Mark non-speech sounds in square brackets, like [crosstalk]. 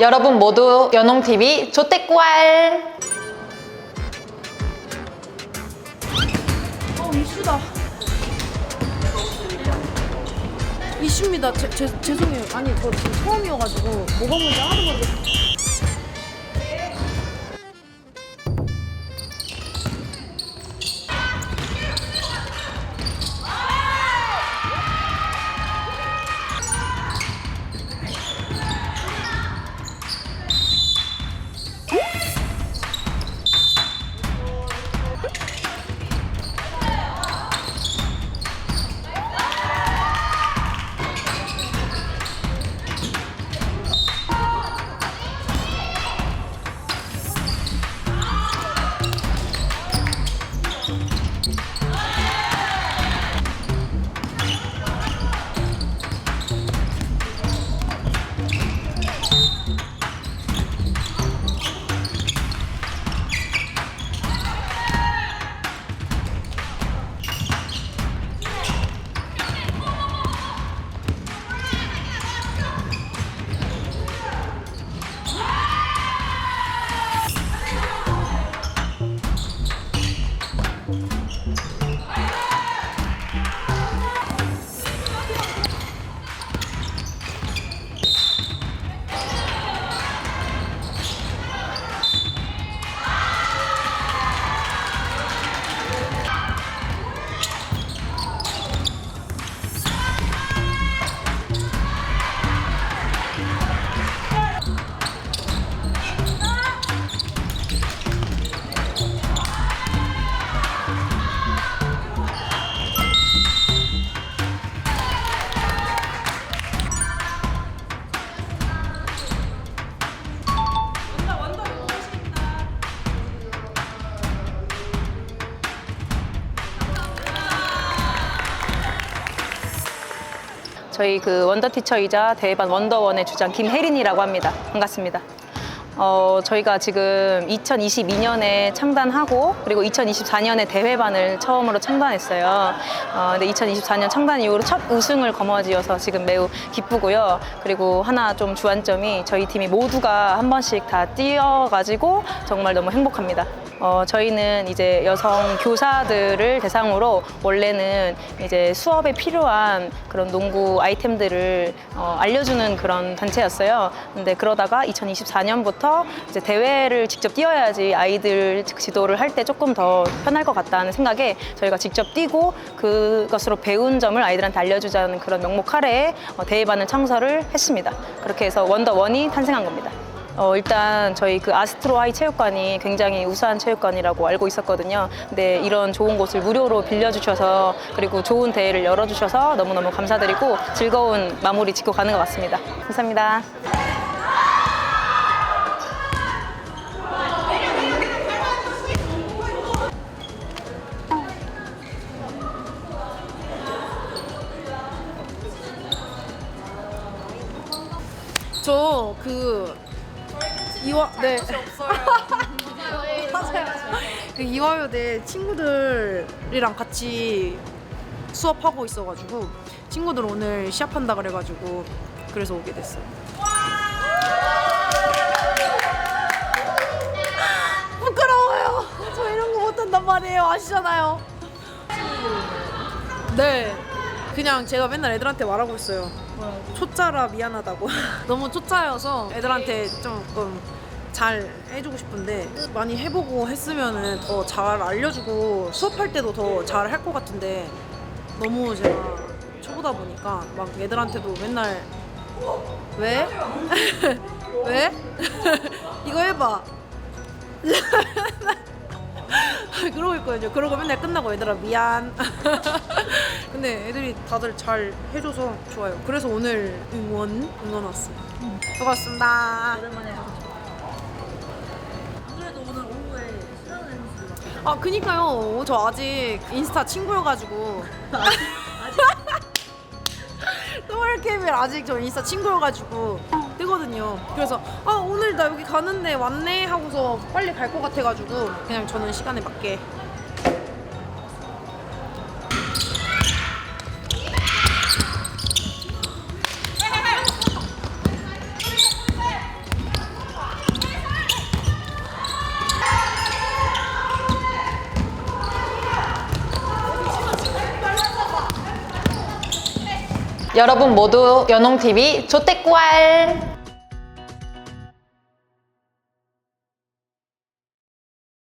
여러분 모두 연홍TV 조태꾸알! 어 이슈다. 이슈입니다. 제, 제, 죄송해요. 아니 저 지금 처음이어가지고 뭐가 뭔지 하나도 모르겠어요. 저희 그 원더 티처이자 대반 원더원의 주장 김혜린이라고 합니다. 반갑습니다. 어, 저희가 지금 2022년에 창단하고 그리고 2024년에 대회반을 처음으로 창단했어요. 어, 근데 2024년 창단 이후로 첫 우승을 거머쥐어서 지금 매우 기쁘고요. 그리고 하나 좀 주안점이 저희 팀이 모두가 한 번씩 다 뛰어가지고 정말 너무 행복합니다. 어, 저희는 이제 여성 교사들을 대상으로 원래는 이제 수업에 필요한 그런 농구 아이템들을 어, 알려주는 그런 단체였어요. 근데 그러다가 2024년부터 이제 대회를 직접 뛰어야지 아이들 지도를 할 때 조금 더 편할 것 같다는 생각에 저희가 직접 뛰고 그것으로 배운 점을 아이들한테 알려주자는 그런 명목 하에 어, 대회반을 창설을 했습니다. 그렇게 해서 원더원이 탄생한 겁니다. 어, 일단 저희 그 아스트로 하이 체육관이 굉장히 우수한 체육관이라고 알고 있었거든요. 근데 이런 좋은 곳을 무료로 빌려주셔서 그리고 좋은 대회를 열어주셔서 너무너무 감사드리고 즐거운 마무리 짓고 가는 것 같습니다. 감사합니다. 저그 이화 네. 그 이화여대 친구들이랑 같이 수업하고 있어가지고 친구들 오늘 시합한다 그래가지고 그래서 오게 됐어요. 부끄러워요. 저 이런 거 못한단 말이에요. 아시잖아요. 네. 그냥 제가 맨날 애들한테 말하고 있어요. 초짜라 미안하다고. [laughs] 너무 초짜여서 애들한테 조금 잘 해주고 싶은데 많이 해보고 했으면은 더 잘 알려주고 수업할 때도 더 잘 할 것 같은데 너무 제가 초보다 보니까 막 애들한테도 맨날 왜? [laughs] 왜? [laughs] 이거 해봐. [laughs] 그러고 있거든요. 그러고 맨날 끝나고 얘들아 미안. [laughs] 근데 애들이 다들 잘 해줘서 좋아요. 그래서 오늘 응원 응원 왔어요. 수고하셨습니다. 아 그니까요. 저 아직 인스타 친구여가지고. [laughs] 스몰캠을 아직 저 인스타 친구여가지고 뜨거든요. 그래서 아 오늘 나 여기 가는데 왔네 하고서 빨리 갈 것 같아가지고 그냥 저는 시간에 맞게 여러분 모두 연홍TV 조태꾸알